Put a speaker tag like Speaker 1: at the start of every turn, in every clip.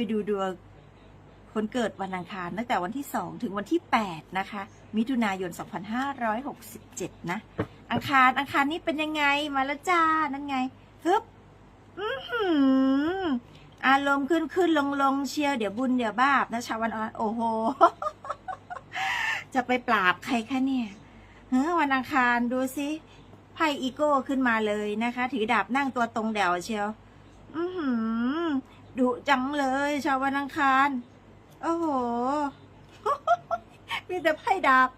Speaker 1: ไปดูดวงคนเกิดวันอังคารตั้งแต่วันที่ 2 ถึงวันที่ 8 นะคะ มิถุนายน 2567 นะ อังคารอังคารนี้เป็นยังไงมาแล้วจ้า นั่นไงฮึบอื้อารมณ์ขึ้นขึ้นลงลงเชียวเดี๋ยวบุญเดี๋ยวบาปนะชาววันออนโอ้โห จะไปปราบใครคะเนี่ยเฮ้วันอังคารดูสิไพ่อีโก้ขึ้นมาเลยนะคะ ถือดาบนั่งตัวตรงเดวเชียว อือหือ ดุจังเลยชาววันอังคาร โอ้โห มีแต่ไพ่ดาบ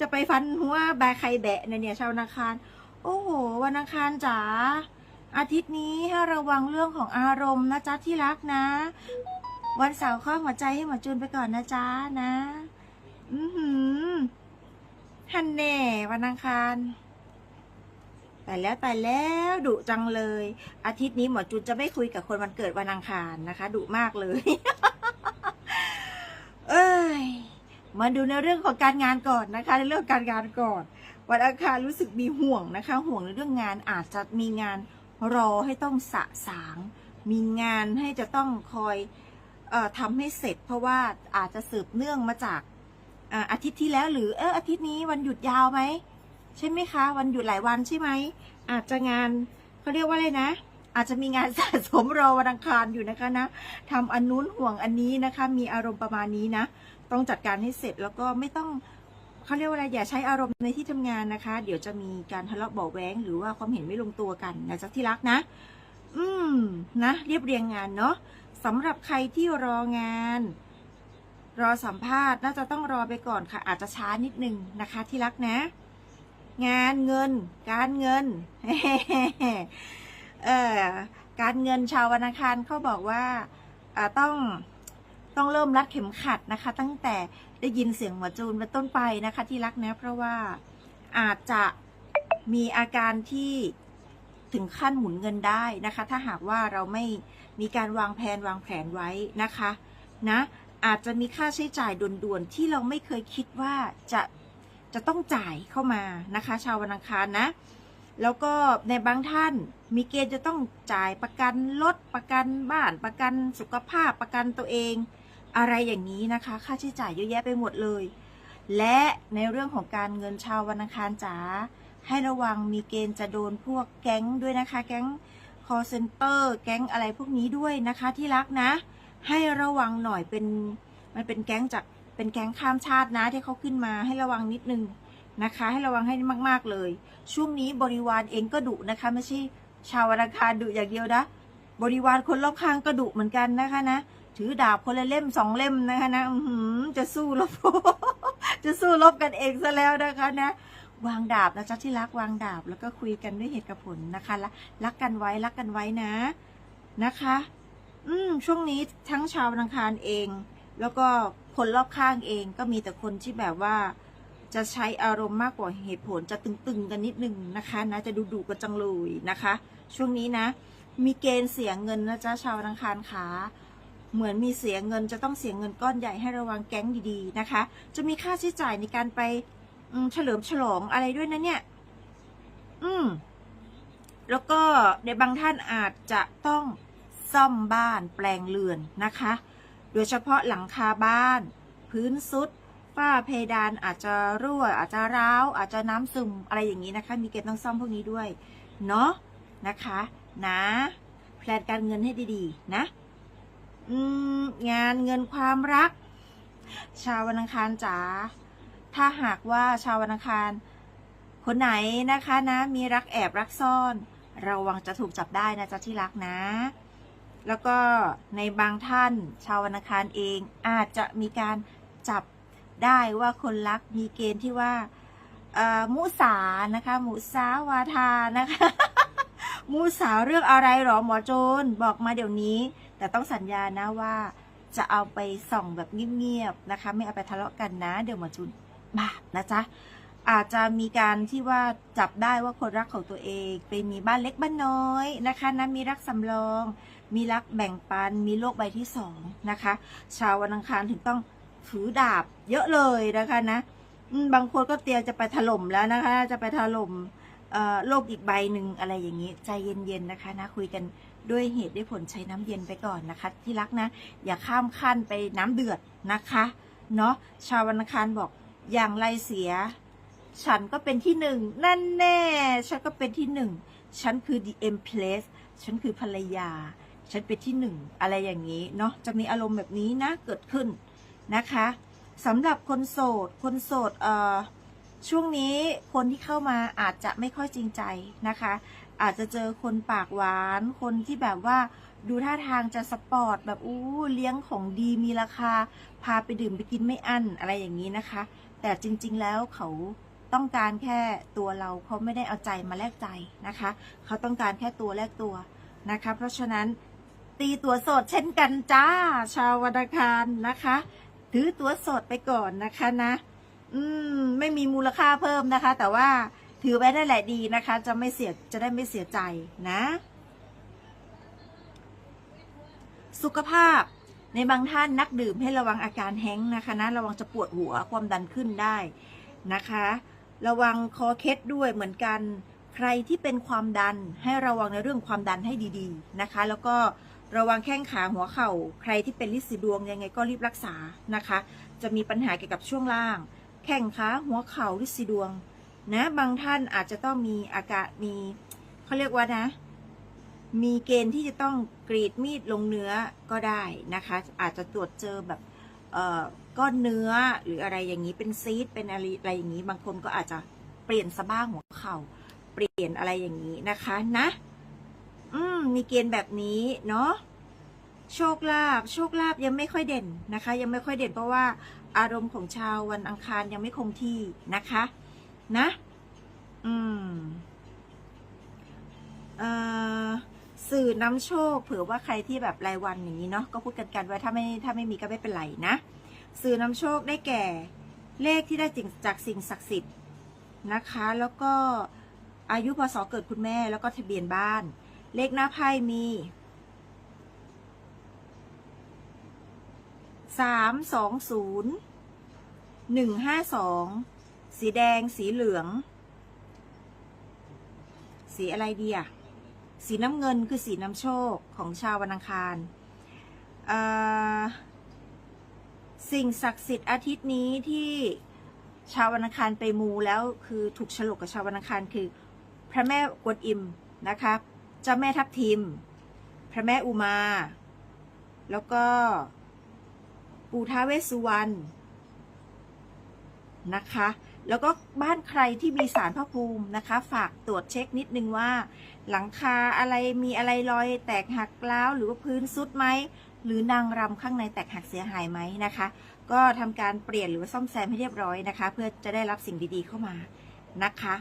Speaker 1: จะไปฟันหัวแบใครแบะเนี่ยเนี่ยชาววันอังคาร โอ้โห วันอังคารจ๋า อาทิตย์นี้ให้ระวังเรื่องของอารมณ์นะจ๊ะที่รักนะ วันเสาร์ข้อหัวใจให้หมอจูนไปก่อนนะจ๊ะนะ อือหือฮันเน่วันอังคาร แต่แล้วแต่แล้วดุจังเลย อาทิตย์นี้หมอจูนจะไม่คุยกับคนวันเกิดวันอังคารนะคะดุมากเลย เอ้ยมาดูในเรื่องของการงานก่อนนะคะ ในเรื่องการงานก่อน วันอังคารรู้สึกมีห่วงนะคะ ห่วงในเรื่องงานอาจจะมีงานรอให้ต้องสะสาง มีงานให้จะต้องคอยออทำให้เสร็จ เพราะว่าอาจจะสืบเนื่องมาจากอาอาทิตย์ที่แล้วหรือเอออาทิตย์นี้วันหยุดยาวไหม ใช่ไหมคะ วันหยุดหลายวันใช่ไหม อาจจะงานเขาเรียกว่าอะไรนะ อาจจะมีงานสะสมรอวันอังคารอยู่นะคะนะทำอันนู้นห่วงอันนี้นะคะ มีอารมณ์ประมาณนี้นะ ต้องจัดการให้เสร็จแล้วก็ไม่ต้องเขาเรียกว่าอะไรอย่าใช้อารมณ์ในที่ทำงานนะคะ เดี๋ยวจะมีการทะเลาะเบาแว้งหรือว่าความเห็นไม่ลงตัวกันนะจ๊ะที่รักนะ อืมนะ เรียบเรียงงานเนาะสำหรับใครที่รองาน รอสัมภาษณ์น่าจะต้องรอไปก่อนค่ะ อาจจะช้านิดนึงนะคะที่รักนะ งานเงิน การเงิน เออการเงินชาววันอังคารเขาบอกว่าต้องต้องเริ่มรัดเข็มขัดนะคะ ตั้งแต่ได้ยินเสียงหัวจูนเป็นต้นไปนะคะ ที่รักนะเพราะว่าอาจจะมีอาการที่ถึงขั้นหมุนเงินได้นะคะ ถ้าหากว่าเราไม่มีการวางแผนวางแผนไว้นะคะ นะ อาจจะมีค่าใช้จ่ายด่วนๆที่เราไม่เคยคิดว่าจะ จะต้องจ่ายเข้ามานะคะ ชาววันอังคารนะ แล้วก็ในบางท่านมีเกณฑ์จะต้องจ่ายประกันรถประกันบ้านประกันสุขภาพประกันตัวเอง อะไรอย่างนี้นะคะ ค่าใช้จ่ายเยอะแยะไปหมดเลย และในเรื่องของการเงินชาววันอังคารจ๋าให้ระวังมีเกณฑ์จะโดนพวกแก๊งด้วยนะคะ แก๊ง call center แก๊งอะไรพวกนี้ด้วยนะคะที่รักนะ ให้ระวังหน่อยเป็นมันเป็นแก๊งจาก เป็นแก๊งข้ามชาตินะที่เขาขึ้นมาให้ระวังนิดนึงนะคะ ให้ระวังให้มากๆเลย ช่วงนี้บริวารเองก็ดุนะคะ ไม่ใช่ชาววันอังคารดุอย่างเดียวนะบริวารคนรอบข้างก็ดุเหมือนกันนะคะนะถือดาบคนละเล่มสองเล่มนะคะนะจะสู้รบจะสู้รบกันเองซะแล้วนะคะนะวางดาบนะจ๊ะที่รักวางดาบแล้วก็คุยกันด้วยเหตุผลนะคะละรักกันไว้รักกันไว้นะนะคะ อืมช่วงนี้ทั้งชาวนอังคารเอง แล้วก็ คนรอบข้างเองก็มีแต่คนที่แบบว่า จะใช้อารมณ์มากกว่าเหตุผลจะตึงๆกันนิดนึงนะคะนะจะดุดุๆกันจังเลยนะคะ ช่วงนี้นะ มีเกณฑ์เสียเงินนะจ๊ะชาววันอังคารขาเหมือนมีเสียเงินจะต้องเสียเงินก้อนใหญ่ให้ระวังแก๊งดีๆนะคะ จะมีค่าใช้จ่ายในการไปเฉลิมฉลองอะไรด้วยนะเนี่ย อืม แล้วก็ในบางท่านอาจจะต้องซ่อมบ้านแปลงเรือนนะคะ โดยเฉพาะหลังคาบ้าน พื้นซุดฝ้าเพดานอาจจะรั่ว อาจจะร้าว อาจจะน้ำซึมอะไรอย่างนี้นะคะ มีเกณฑ์ต้องซ่อมพวกนี้ด้วย เนาะนะคะ นะแพลนการเงินให้ดีๆ นะงานเงินความรัก ชาววันอังคารจ๋าถ้าหากว่าชาววันอังคาร คนไหนนะคะนะ มีรักแอบรักซ่อน ระวังจะถูกจับได้นะจ๊ะที่รักนะ แล้วก็ในบางท่านชาววันคารเองอาจจะมีการจับได้ว่าคนรักมีเกณฑ์ที่ว่ามุสานะคะมุสาวาทานะคะมุสาเรื่องอะไรหรอหมอโจนบอกมาเดี๋ยวนี้ แต่ต้องสัญญานะว่าจะเอาไปส่องแบบเงียบๆนะคะ ไม่เอาไปทะเลาะกันนะ เดี๋ยวหมอจูนบาปนะจ๊ะอาจจะมีการที่ว่าจับได้ว่าคนรักของตัวเอง ไปมีบ้านเล็กบ้านน้อยนะคะนะมีรักสำรอง มีรักแบ่งปัน มีโลกใบที่สองนะคะ ชาววันอังคารถึงต้องถือดาบเยอะเลยนะคะนะบางคนก็เตรียมจะไปถล่มแล้วนะคะ จะไปถล่มเอ่อโลกอีกใบหนึ่งอะไรอย่างนี้ ใจเย็นๆนะคะนะคุยกันด้วยเหตุด้วยผลใช้น้ำเย็นไปก่อนนะคะ ที่รักนะ อย่าข้ามขั้นไปน้ำเดือดนะคะเนาะชาววันอังคารบอกอย่างไรเสีย ฉันก็เป็นที่หนึ่งนั่นแน่ ฉันก็เป็นที่หนึ่งฉันคือ the empress ฉันคือภรรยา ฉันเป็นที่หนึ่งอะไรอย่างนี้เนาะจะมีอารมณ์แบบนี้นะเกิดขึ้นนะคะสำหรับคนโสด คนโสดเอ่อช่วงนี้คนที่เข้ามาอาจจะไม่ค่อยจริงใจนะคะ อาจจะเจอคนปากหวาน คนที่แบบว่าดูท่าทางจะสปอร์ตแบบอู้เลี้ยงของดีมีราคา พาไปดื่มไปกินไม่อั้นอะไรอย่างนี้นะคะ แต่จริงๆแล้วเขาต้องการแค่ตัวเราเขาไม่ได้เอาใจมาแลกใจนะคะ เขาต้องการแค่ตัวแลกตัวนะคะ เพราะฉะนั้น ตีตัวสดเช่นกันจ้า ชาววันคารนะคะ ถือตัวสดไปก่อนนะคะนะ อืม ไม่มีมูลค่าเพิ่มนะคะ แต่ว่าถือไว้ได้แหละดีนะคะ จะไม่เสียจะได้ไม่เสียใจนะ สุขภาพในบางท่านนักดื่มให้ระวังอาการแห้งนะคะนะระวังจะปวดหัวความดันขึ้นได้นะคะ ระวังคอเคล็ดด้วยเหมือนกัน ใครที่เป็นความดันให้ระวังในเรื่องความดันให้ดี ๆนะคะ แล้วก็ ระวังแข้งขาหัวเข่า ใครที่เป็นลิสีดวงยังไงก็รีบรักษานะคะ จะมีปัญหาเกี่ยวกับช่วงล่าง แข้งขาหัวเข่าลิสีดวง นะ บางท่านอาจจะต้องมีอาการมีเขาเรียกว่านะ มีเกณฑ์ที่จะต้องกรีดมีดลงเนื้อก็ได้นะคะ อาจจะตรวจเจอแบบก้อนเนื้อหรืออะไรอย่างนี้เป็นซีดเป็นอะไรอย่างนี้ บางคนก็อาจจะเปลี่ยนสะบ้าหัวเข่าเปลี่ยนอะไรอย่างนี้นะคะนะ อืม มีเกณฑ์แบบนี้เนาะโชคลาภโชคลาภยังไม่ค่อยเด่นนะคะ ยังไม่ค่อยเด่นเพราะว่าอารมณ์ของชาววันอังคารยังไม่คงที่นะคะ นะ อืมเอ่อสื่อนำโชค เผื่อว่าใครที่แบบรายวันอย่างนี้เนาะก็พูดกันกันไว้ถ้าไม่ถ้าไม่มีก็ไม่เป็นไรนะสื่อนำโชคได้แก่ เลขที่ได้จริงจากสิ่งศักดิ์สิทธิ์นะคะ แล้วก็อายุพศเกิดคุณแม่แล้วก็ทะเบียนบ้าน เลขหน้าไพ่มีสามสองศูนย์หนึ่งห้าสองสีแดงสีเหลือง สีอะไรดีอะสีน้ำเงินคือสีน้ำโชคของชาววันอังคารสิ่งศักดิ์สิทธิ์อาทิตย์นี้ที่ชาววันอังคารไปมูแล้วคือถูกฉลกกับชาววันอังคารคือพระแม่กวนอิมนะคะ เจ้าแม่ทับทิม พระแม่อุมา แล้วก็ ปู่ท้าเวสสุวรรณนะคะ แล้วก็บ้านใครที่มีสารพระภูมินะคะ ฝากตรวจเช็คนิดนึงว่า หลังคาอะไรมีอะไรรอยแตกหักร้าวหรือว่าพื้นซุดไหมหรือนางรำข้างในแตกหักเสียหายไหมนะคะ ก็ทำการเปลี่ยนหรือว่าซ่อมแซมให้เรียบร้อยนะคะ เพื่อจะได้รับสิ่งดีๆเข้ามานะคะ